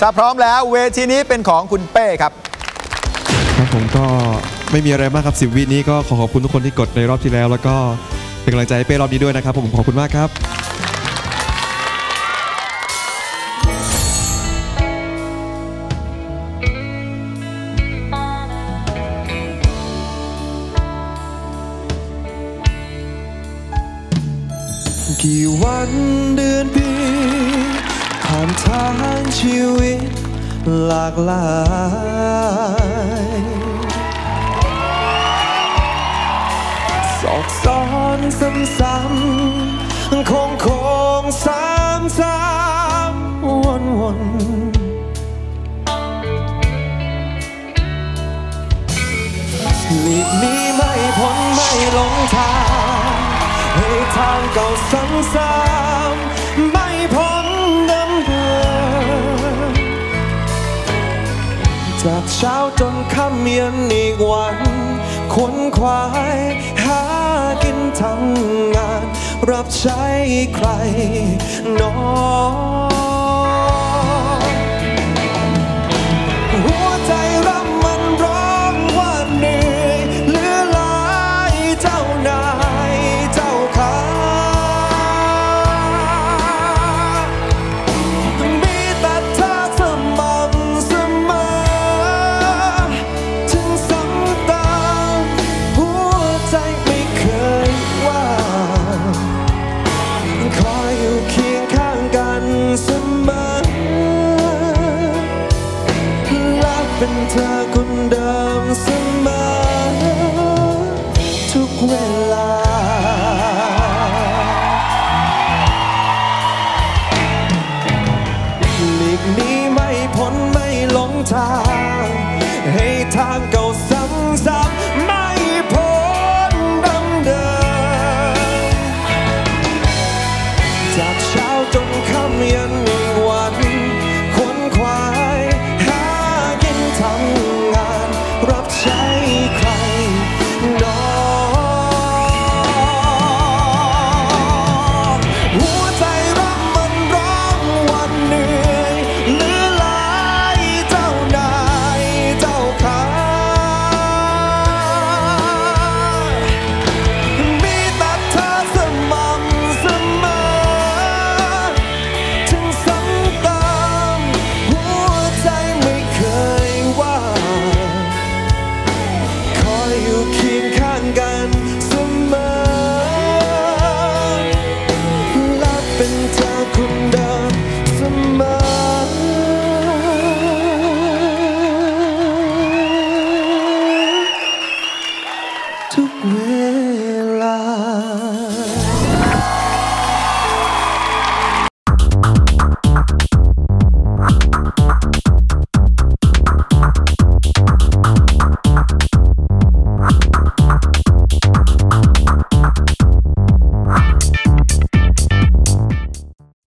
ถ้าพร้อมแล้วเวทีนี้เป็นของคุณเป้ครับ ครับผมก็ไม่มีอะไรมากครับสิบวินี้ก็ขอขอบคุณทุกคนที่กดในรอบที่แล้ว แล้วก็เป็นกำลังใจให้เป้รอบนี้ด้วยนะครับผมขอบคุณมากครับ กี่วันเดือนปี ผ่านทางชีวิตหลากหลาย สอกซ้อนซ้ำๆคงคงซ้ำซ้ำวนวนหลีกนี้ไม่พ้นไม่หลงทางให้ทางเก่าซ้ำๆไม่พ้น จากเช้าจนค่ำเย็นอีกวันขวนควายหากินทำงาน รับใช้ใครหนอง เวลา หลีกนี้ไม่พ้นไม่หลงทาง ให้ทางเก่าซ้ำๆไม่พ้นดำเดิมจากชา